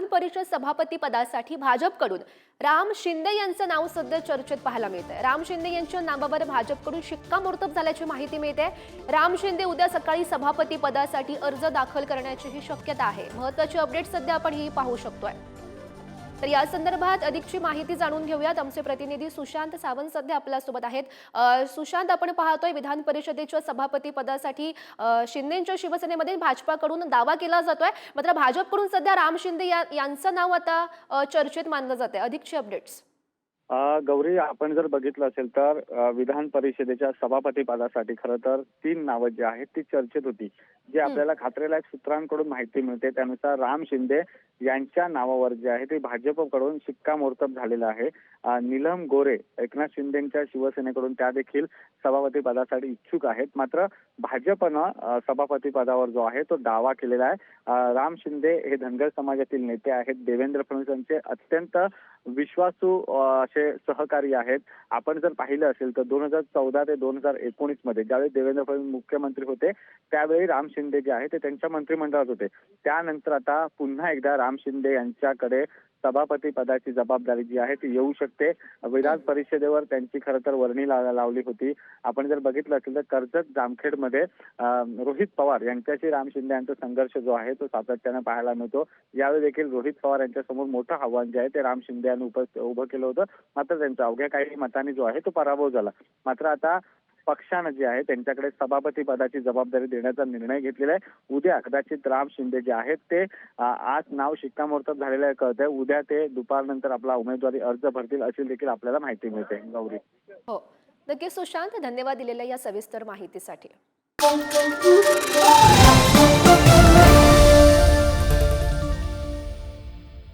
विधान परिषद सभापती पदासाठी भाजपकडून. राम शिंदे यांचं नाव सध्या चर्चेत पाहायला मिळतंय. राम शिंदे यांच्या नावावर भाजपकडून शिक्कामोर्तब झाल्याची माहिती मिळते. राम शिंदे उद्या सकाळी सभापती पदासाठी अर्ज दाखल करण्याचीही शक्यता आहे. महत्वाची अपडेट सध्या आपण ही पाहू शकतोय. तर या संदर्भात अधिकची माहिती जाणून घेऊयात. आमचे प्रतिनिधी सुशांत सावंत सध्या आपल्यासोबत आहेत. सुशांत आपण पाहतोय विधान परिषदेच्या सभापती पदासाठी शिंदेच्या शिवसेनेमध्ये भाजपाकडून दावा केला जातोय. मात्र भाजपकडून सध्या राम शिंदे या- यांचं नाव आता चर्चेत मानलं जाते अधिकचे अपडेट्स गौरी आपण जर बघितलं असेल तर विधान परिषदेच्या सभापती पदासाठी खरं तर तीन नावं जी आहेत ती चर्चेत होती. जी आपल्याला खात्रीलायक सूत्रांकडून माहिती मिळते त्यानुसार राम शिंदे यांच्या नावावर जे आहे ते भाजपकडून शिक्कामोर्तब झालेलं आहे. नीलम गोरे एकनाथ शिंदेच्या शिवसेनेकडून त्या देखील सभापती पदासाठी इच्छुक आहेत. मात्र भाजपनं सभापती पदावर जो आहे तो दावा केलेला आहे. राम शिंदे हे धनगर समाजातील नेते आहेत. देवेंद्र फडणवीस यांचे अत्यंत विश्वासू असे सहकारी आहेत. आपण जर पाहिलं असेल तर दोन हजार चौदा ते दोन हजार एकोणीसमध्ये ज्यावेळी देवेंद्र फडणवीस मुख्यमंत्री होते त्यावेळी राम शिंदे जे आहे ते त्यांच्या मंत्रिमंडळात होते. त्यानंतर आता पुन्हा एकदा राम शिंदे यांच्याकडे सभापती पदाची जबाबदारी जी आहे ती येऊ शकते. विधान परिषदेवर त्यांची खरं तर वर्णी लावली होती. आपण जर बघितलं असेल तर कर्जत जामखेडमध्ये रोहित पवार यांच्याशी राम शिंदे यांचा संघर्ष जो आहे तो सातत्यानं पाहायला मिळतो. यावेळी देखील रोहित पवार यांच्यासमोर मोठं आव्हान जे आहे ते राम शिंदे यांनी उभं केलं होतं. मात्र त्यांचा अवघ्या काही मतांनी जो आहे तो पराभव झाला. मात्र आता पक्षानं जे आहे त्यांच्याकडे सभापती पदाची जबाबदारी देण्याचा निर्णय घेतलेला आहे. उद्या कदाचित राम शिंदे जे आहेत ते आज नाव शिक्कामोर्तब झालेलं आहे कळत आहे उद्या ते दुपारनंतर आपला उमेदवारी अर्ज भरतील अशी देखील आपल्याला माहिती मिळते. गौरी. हो. नक्कीच सुशांत धन्यवाद दिलेल्या या सविस्तर माहितीसाठी.